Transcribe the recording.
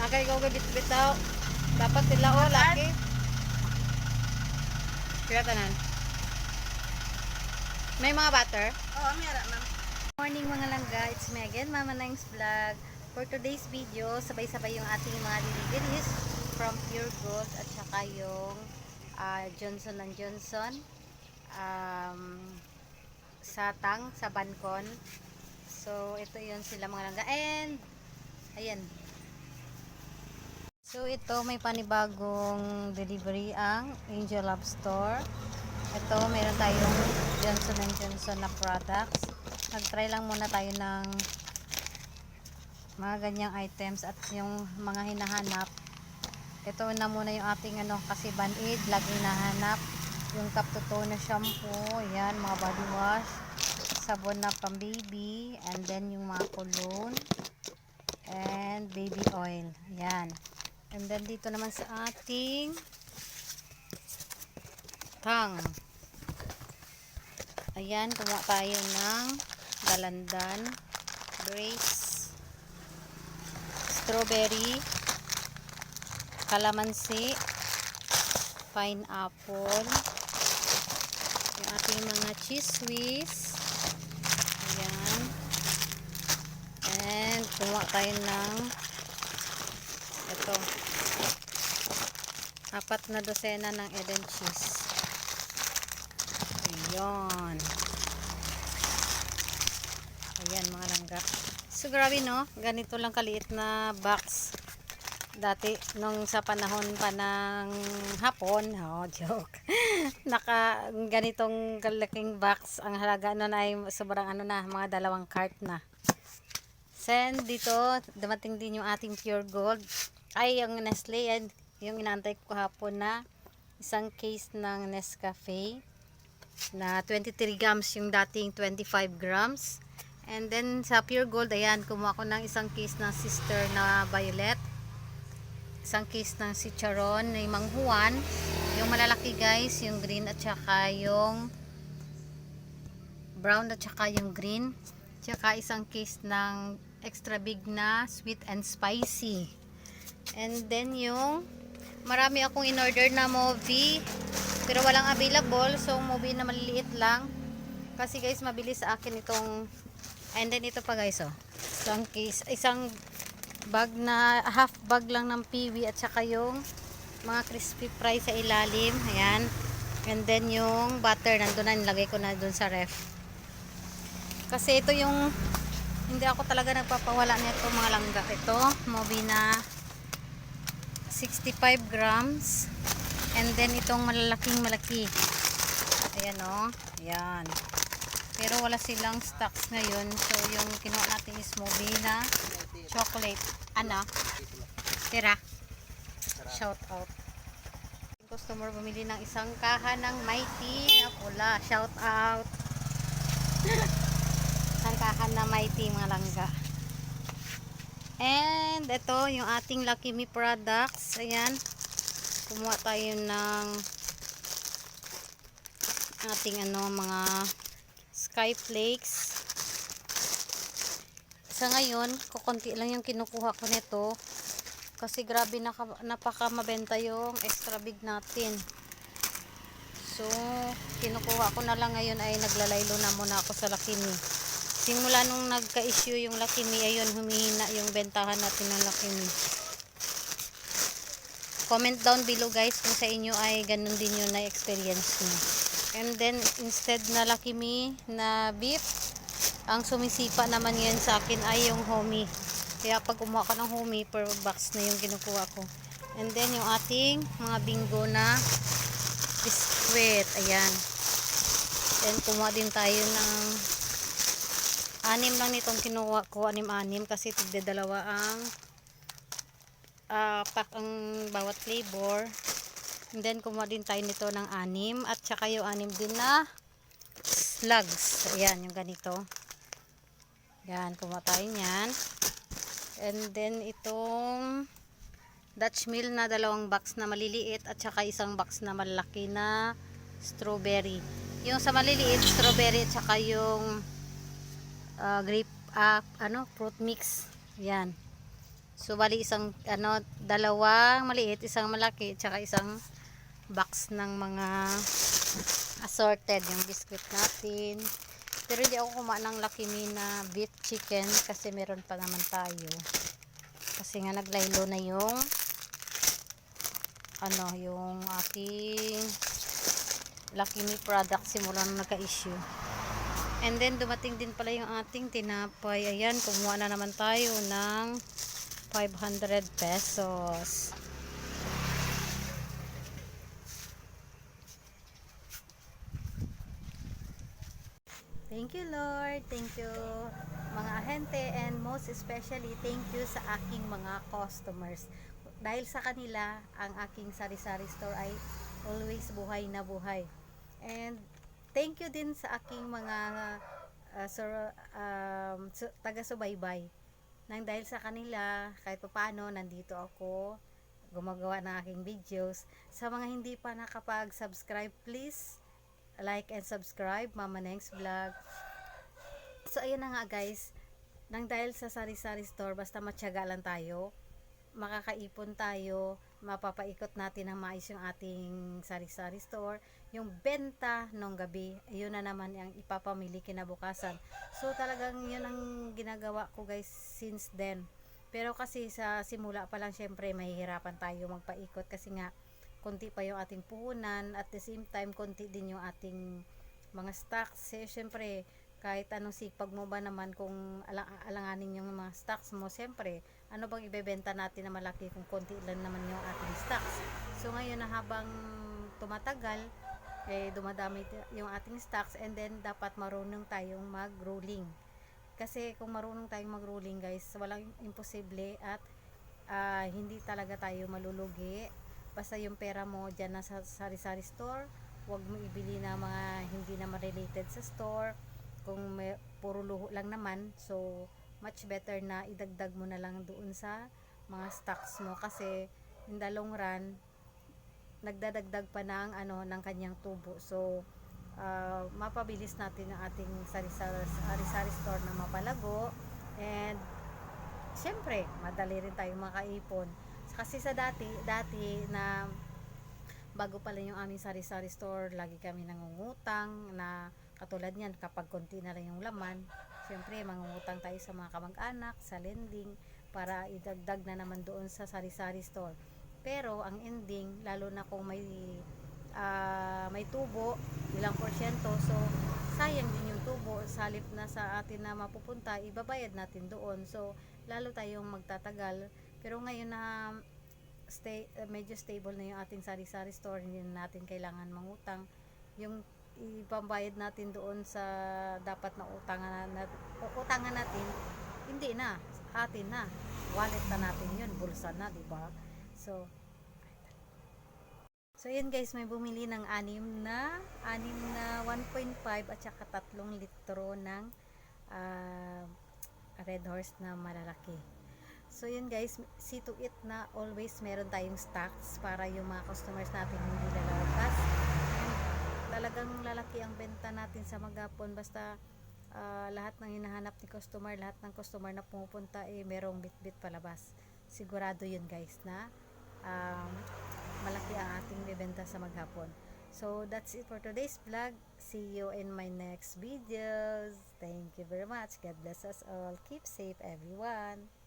Nakay ko bit daw. Dapat sila o laki. Kaya tanan. May mga butter? Oo, meron ma'am. Morning mga langga, it's me again, Mama Nang's Vlog. For today's video, sabay-sabay yung ating mga deliveries from Pure Gold at saka yung ah, Johnson Johnson um, sa Tang, sa Bancon. So, ito yun sila mga langga. And, ayan. So, ito may panibagong delivery ang Angel Love Store. Ito, meron tayong Johnson Johnson na products. Nag-try lang muna tayo ng mga ganyang items at yung mga hinahanap. Ito na muna yung ating ano, kasi band-aid, lagi hinahanap. Yung top to toe na shampoo, yan, mga body wash, sabon na pang baby, and then yung mga cologne, and baby oil. Yan. And then dito naman sa ating tang. Ayan, kumuha tayo ng dalandan, grace, strawberry, kalamansi, pineapple, yung ating mga cheese whiz, ayan, and kumuha tayo ng ito, apat na dosena ng Eden cheese. Ayan. Ayan mga langga. So grabe no, ganito lang kaliit na box. Dati nung sa panahon pa ng hapon, oh joke. Naka ganitong kalaking box, ang halaga nun ay sobrang ano na, mga dalawang cart na. Then dito, dumating din yung ating pure gold. Ay, yung Nestle, yan, yung inaantay ko hapon na isang case ng Nescafe na 23 grams yung dating 25 grams. And then sa Pure Gold, ayan, kumuha ko ng isang case ng sister na violet. Isang case ng si Charon na Mang Juan. Yung malalaki guys, yung green at saka yung brown at saka yung green. Tsaka isang case ng extra big na sweet and spicy. And then yung marami akong in-order na movie pero walang available so movie na maliliit lang. Kasi guys mabilis sa akin itong and then ito pa guys oh. Isang case isang bag na half bag lang ng piwi at saka yung mga crispy fry sa ilalim ayan. And then yung butter nandun na nilagay ko na dun sa ref. Kasi ito yung hindi ako talaga nagpapawala nito mga langga. Ito movie na 65 grams. And then itong malalaking malaki. Ayan o ayan. Pero wala silang stocks ngayon. So yung kinuha natin is movie na chocolate. Ano? Tira. Shout out. Customer bumili ng isang kaha ng mighty na pula. Shout out. Isang kaha na mighty mga langga And ito yung ating Lucky Me products. Ayan. Kumuha tayo ng ating ano mga sky flakes. Sa ngayon, kukunti lang yung kinukuha ko nito. Kasi grabe naka, napaka mabenta yung extra big natin. So, kinukuha ko na lang ngayon ay naglalaylo na muna ako sa Lucky Me simula nung nagka-issue yung Me, ayun, humihina yung bentahan natin ng Me. Comment down below guys kung sa inyo ay ganun din yung na-experience nyo. And then, instead na Me na beef, ang sumisipa naman yan sa akin ay yung homie. Kaya pag kumuha ka ng homie, per box na yung kinukuha ko. And then, yung ating mga bingo na biskwit. Ayan. Then, kumuha din tayo ng anim lang nitong kinuha ko anim-anim kasi tigda dalawa ang ah, pack ang bawat flavor. And then kumuha din tayo nito ng anim at saka yung anim din na slugs. Ayan yung ganito. Yan kumuha tayo nyan and then itong Dutch meal na dalawang box na maliliit at saka isang box na malaki na strawberry. Yung sa maliliit strawberry at saka yung uh, grape uh, ano fruit mix yan So, bali isang, ano, dalawang maliit, isang malaki, tsaka isang box ng mga assorted, yung biscuit natin. Pero hindi ako kumain ng Me na beef chicken kasi meron pa naman tayo. Kasi nga naglaylo na yung ano, yung aking Me product simula nung nagka-issue. And then dumating din pala yung ating tinapay. Ayan, kumuha na naman tayo ng 500 pesos. Thank you Lord. Thank you mga ahente and most especially thank you sa aking mga customers. Dahil sa kanila, ang aking sari-sari store ay always buhay na buhay. And thank you din sa aking mga uh, sur- um, su- taga-subaybay. Nang dahil sa kanila, kahit paano, nandito ako gumagawa ng aking videos. Sa mga hindi pa nakapag-subscribe, please like and subscribe Mama Neng's Vlog. So ayun na nga guys, nang dahil sa sari-sari store, basta matyaga lang tayo, makakaipon tayo, mapapaikot natin ng maayos yung ating sari-sari store, yung benta nung gabi, yun na naman ang ipapamili kinabukasan. So talagang yun ang ginagawa ko guys since then. Pero kasi sa simula pa lang syempre mahihirapan tayo magpaikot kasi nga konti pa yung ating puhunan at the same time konti din yung ating mga stocks. Eh, syempre kahit anong sipag mo ba naman kung alang alanganin yung mga stocks mo, syempre ano bang ibebenta natin na malaki kung konti lang naman yung ating stocks. So ngayon na habang tumatagal, eh dumadami yung ating stocks and then dapat marunong tayong mag-rolling. Kasi kung marunong tayong mag-rolling guys, walang imposible at ah, hindi talaga tayo malulugi. Basta yung pera mo dyan na sa sari-sari store, huwag mo ibili na mga hindi na related sa store. Kung may, puro luho lang naman, so much better na idagdag mo na lang doon sa mga stocks mo. Kasi in the long run nagdadagdag pa ng ano ng kanyang tubo. So uh, mapabilis natin ang ating sari-sari store na mapalago. And syempre madali rin tayong makaipon. Kasi sa dati dati na bago pala yung aming sari-sari store lagi kami nangungutang na katulad niyan kapag konti na lang yung laman syempre mangungutang tayo sa mga kamag-anak sa lending para idagdag na naman doon sa sari-sari store. Pero ang ending lalo na kung may ah, may tubo ilang porsyento so sayang din yung tubo salip na sa atin na mapupunta ibabayad natin doon. So lalo tayong magtatagal. Pero ngayon na stay, uh, medyo stable na yung ating sari-sari store hindi na natin kailangan mangutang. Yung ipambayad natin doon sa dapat na utangan na, utangan natin hindi na atin na wallet na natin yun bulsa na di ba so So yun guys, may bumili ng anim na anim na 1.5 at saka tatlong litro ng ah, red horse na malalaki. So yun guys, see to it na always meron tayong stocks para yung mga customers natin hindi lalabas. Talagang lalaki ang benta natin sa magapon basta ah, lahat ng hinahanap ni customer, lahat ng customer na pumupunta eh merong bit-bit palabas. Sigurado yun guys na um, malaki ang ating bibenta sa maghapon. So, that's it for today's vlog. See you in my next videos. Thank you very much. God bless us all. Keep safe, everyone.